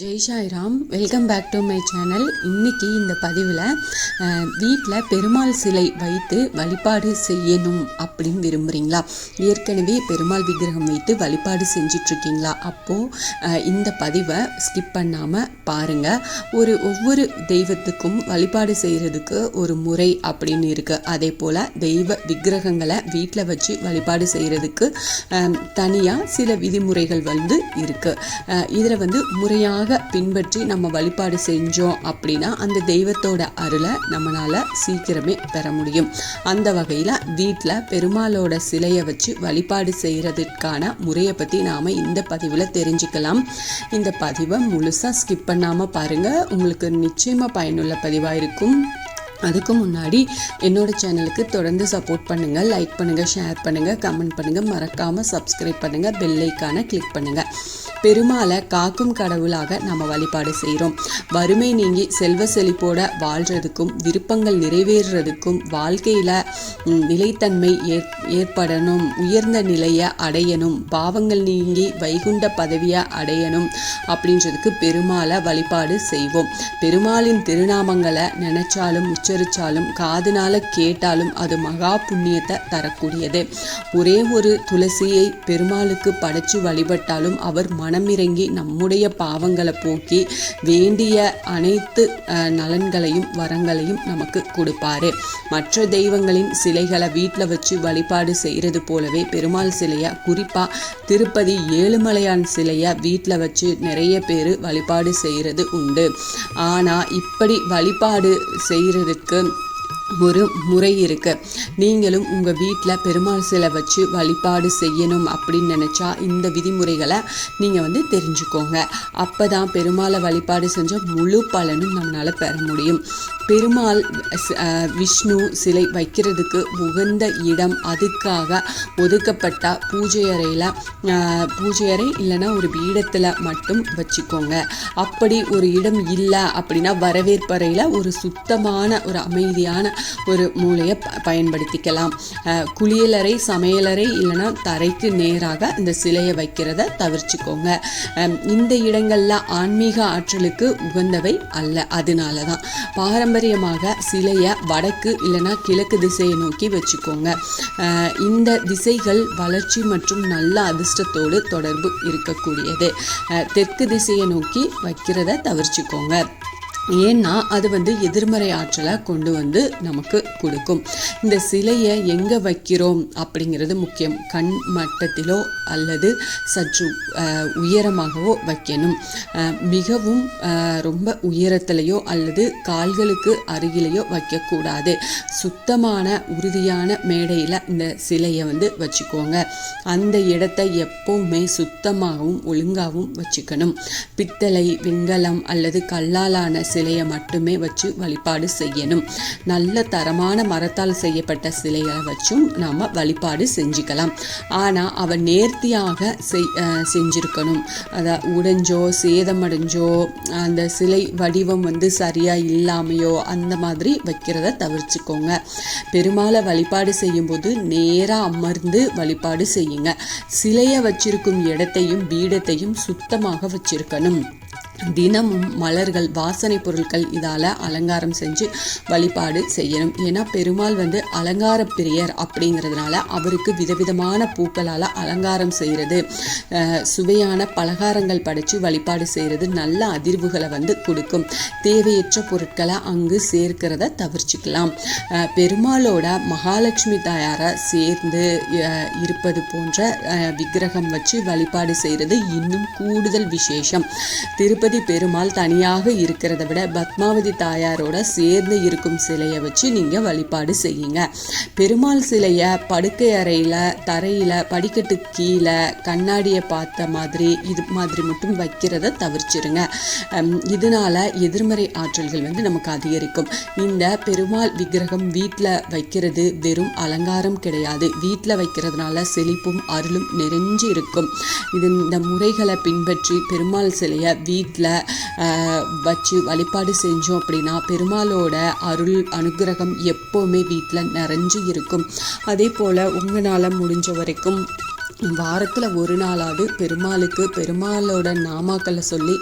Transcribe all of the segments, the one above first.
Jai Sairam welcome back to my channel. இன்னைக்கு இந்த பதிவில் வீட்டில் பெருமாள் சிலை வைத்து வழிபாடு செய்யணும் அப்படின்னு விரும்புகிறீங்களா ஏற்கனவே பெருமாள் விக்கிரகம் வைத்து வழிபாடு செஞ்சிட்ருக்கீங்களா? அப்போது இந்த பதிவை ஸ்கிப் பண்ணாமல் பாருங்கள் ஒரு ஒவ்வொரு தெய்வத்துக்கும் வழிபாடு செய்கிறதுக்கு ஒரு முறை அப்படின்னு இருக்குது அதே போல் தெய்வ விக்கிரகங்களை வீட்டில் வச்சு வழிபாடு செய்கிறதுக்கு தனியாக சில விதிமுறைகள் வந்து இருக்குது இதில் வந்து முறையாக பின்பற்றி நம்ம வழிபாடு செஞ்சோம் அப்படின்னா அந்த தெய்வத்தோட அருளை நம்மளால் சீக்கிரமே பெற முடியும். அந்த வகையில் வீட்டில் பெருமாளோட சிலையை வச்சு வழிபாடு செய்கிறதுக்கான முறையை பற்றி நாம் இந்த பதிவில் தெரிஞ்சுக்கலாம். இந்த பதிவை முழுசாக ஸ்கிப் பண்ணாமல் பாருங்கள் உங்களுக்கு நிச்சயமாக பயனுள்ள பதிவாக இருக்கும். அதுக்கு முன்னாடி என்னோட சேனலுக்கு தொடர்ந்து சப்போர்ட் பண்ணுங்கள் லைக் பண்ணுங்கள் ஷேர் பண்ணுங்கள் கமெண்ட் பண்ணுங்கள் மறக்காமல் சப்ஸ்கிரைப் பண்ணுங்கள் பெல்லைக்கான கிளிக் பண்ணுங்கள் பெருமாளை காக்கும் கடவுளாக நம்ம வழிபாடு செய்கிறோம் வறுமை நீங்கி செல்வ செழிப்போட வாழ்கிறதுக்கும் விருப்பங்கள் நிறைவேறுறதுக்கும் வாழ்க்கையில் நிலைத்தன்மை ஏற் ஏற்படணும் உயர்ந்த நிலையை அடையணும் பாவங்கள் நீங்கி வைகுண்ட பதவியை அடையணும் அப்படின்றதுக்கு பெருமாளை வழிபாடு செய்வோம். பெருமாளின் திருநாமங்களை நினைச்சாலும் உச்சரித்தாலும் காதுனால கேட்டாலும் அது மகா புண்ணியத்தை தரக்கூடியது. ஒரே ஒரு துளசியை பெருமாளுக்கு படைச்சு வழிபட்டாலும் அவர் மனமிறங்கி நம்முடைய பாவங்களை போக்கி வேண்டிய அனைத்து நலன்களையும் வரங்களையும் நமக்கு கொடுப்பாரு. மற்ற தெய்வங்களின் சிலைகளை வீட்டில் வச்சு வழிபாடு செய்கிறது போலவே பெருமாள் சிலையை குறிப்பாக திருப்பதி ஏழுமலையான் சிலையை வீட்டில் வச்சு நிறைய பேர் வழிபாடு செய்கிறது உண்டு. ஆனால் இப்படி வழிபாடு செய்கிறதுக்கு ஒரு முறை இருக்கு. நீங்களும் உங்கள் வீட்டில் பெருமாள் சிலை வச்சு வழிபாடு செய்யணும் அப்படின்னு நினச்சா இந்த விதிமுறைகளை நீங்கள் வந்து தெரிஞ்சுக்கோங்க. அப்போ தான் பெருமாளை வழிபாடு செஞ்ச முழு பலனும் நம்மளால் பெற முடியும். பெருமாள் விஷ்ணு சிலை வைக்கிறதுக்கு உகந்த இடம் அதுக்காக ஒதுக்கப்பட்ட பூஜை அறையில் பூஜை அறை இல்லைன்னா ஒரு பீடத்தில் மட்டும் வச்சுக்கோங்க. அப்படி ஒரு இடம் இல்லை அப்படின்னா வரவேற்பறையில் ஒரு சுத்தமான ஒரு அமைதியான ஒரு மூளையை பயன்படுத்திக்கலாம். குளியலறை சமையலறை இல்லைன்னா தரைக்கு நேராக இந்த சிலையை வைக்கிறத தவிர்த்துக்கோங்க. இந்த இடங்களில் ஆன்மீக ஆற்றலுக்கு உகந்தவை அல்ல அதனால தான் பாரம்பரியமாக சிலையை வடக்கு இல்லைன்னா கிழக்கு திசையை நோக்கி வச்சுக்கோங்க. இந்த திசைகள் வளர்ச்சி மற்றும் நல்ல அதிர்ஷ்டத்தோடு தொடர்பு இருக்கக்கூடியது. தெற்கு திசையை நோக்கி வைக்கிறத தவிர்த்துக்கோங்க. ஏன்னா அது வந்து எதிர்மறை ஆற்றலை கொண்டு வந்து நமக்கு கொடுக்கும். இந்த சிலையை எங்கே வைக்கிறோம் அப்படிங்கிறது முக்கியம். கண் மட்டத்திலோ அல்லது சற்று உயரமாகவோ வைக்கணும். மிகவும் ரொம்ப உயரத்திலையோ அல்லது கால்களுக்கு அருகிலேயோ வைக்கக்கூடாது. சுத்தமான உறுதியான மேடையில் இந்த சிலையை வந்து வச்சுக்கோங்க. அந்த இடத்தை எப்போவுமே சுத்தமாகவும் ஒழுங்காகவும் வச்சுக்கணும். பித்தளை வெங்கலம் அல்லது கல்லாலான சிலையை மட்டுமே வச்சு வழிபாடு செய்யணும். நல்ல தரமான மரத்தால் செய்யப்பட்ட சிலைகளை வச்சும் நாம் வழிபாடு செஞ்சுக்கலாம். ஆனால் அவன் நேர்த்தியாக செய் செஞ்சுருக்கணும். அதை உடைஞ்சோ சேதமடைஞ்சோ அந்த சிலை வடிவம் வந்து சரியாக இல்லாமையோ அந்த மாதிரி வைக்கிறத தவிர்த்துக்கோங்க. பெருமாளை வழிபாடு செய்யும்போது நேராக அமர்ந்து வழிபாடு செய்யுங்க. சிலையை வச்சிருக்கும் இடத்தையும் பீடத்தையும் சுத்தமாக வச்சிருக்கணும். தினமும் மலர்கள் வாசனை பொருட்கள் இதால் அலங்காரம் செஞ்சு வழிபாடு செய்யணும். ஏன்னா பெருமாள் வந்து அலங்கார பிரியர் அப்படிங்கிறதுனால அவருக்கு விதவிதமான பூக்களால் அலங்காரம் செய்கிறது சுவையான பலகாரங்கள் படைச்சு வழிபாடு செய்கிறது நல்ல அதிர்வுகளை வந்து கொடுக்கும். தேவையற்ற பொருட்களை அங்கு சேர்க்கிறத தவிர்ச்சிக்கலாம் பெருமாளோட மகாலட்சுமி தாயாரை சேர்ந்து இருப்பது போன்ற விக்கிரகம் வச்சு வழிபாடு செய்கிறது இன்னும் கூடுதல் விசேஷம். திருப்பதி பத்மாவதி பெருமாள் தனியாக இருக்கிறத விட பத்மாவதி தாயாரோட சேர்ந்து இருக்கும் சிலையை வச்சு நீங்கள் வழிபாடு செய்யுங்க. பெருமாள் சிலையை படுக்கை அறையில் தரையில் படிக்கட்டு கீழே கண்ணாடியை பார்த்த மாதிரி இது மாதிரி மட்டும் வைக்கிறத தவிர்ச்சிருங்க. இதனால எதிர்மறை ஆற்றல்கள் வந்து நமக்கு அதிகரிக்கும். இந்த பெருமாள் விக்கிரகம் வீட்டில் வைக்கிறது வெறும் அலங்காரம் கிடையாது. வீட்டில் வைக்கிறதுனால செழிப்பும் அருளும் நிறைஞ்சு இருக்கும். இது இந்த முறைகளை பின்பற்றி பெருமாள் சிலையை வீட்டில் வீட்டில் வச்சு வழிபாடு செஞ்சோம் அப்படின்னா பெருமாளோட அருள் அனுகிரகம் எப்போவுமே வீட்டில் நிறைஞ்சு இருக்கும். அதே போல் உங்களால் முடிஞ்ச வரைக்கும் வாரத்தில் ஒரு நாளாவது பெருமாளுக்கு பெருமாளோட நாமாக்களை சொல்லி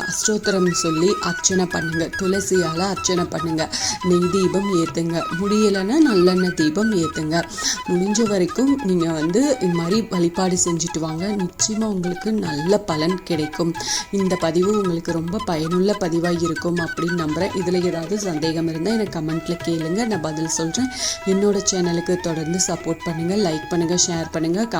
அஷ்டோத்திரம் சொல்லி அர்ச்சனை பண்ணுங்கள் துளசியால் அர்ச்சனை பண்ணுங்கள் நெய் தீபம் ஏற்றுங்க முடியலைன்னா நல்லெண்ணெய் தீபம் ஏற்றுங்க முடிஞ்ச வரைக்கும் நீங்கள் வந்து இது மாதிரி வழிபாடு செஞ்சுட்டு வாங்க. நிச்சயமாக உங்களுக்கு நல்ல பலன் கிடைக்கும். இந்த பதிவு உங்களுக்கு ரொம்ப பயனுள்ள பதிவாக இருக்கும் அப்படின்னு நம்புகிறேன் இதில் ஏதாவது சந்தேகம் இருந்தால் எனக்கு கமெண்ட்டில் கேளுங்க. நான் பதில் சொல்கிறேன் என்னோடய சேனலுக்கு தொடர்ந்து சப்போர்ட் பண்ணுங்கள் லைக் பண்ணுங்கள் ஷேர் பண்ணுங்கள்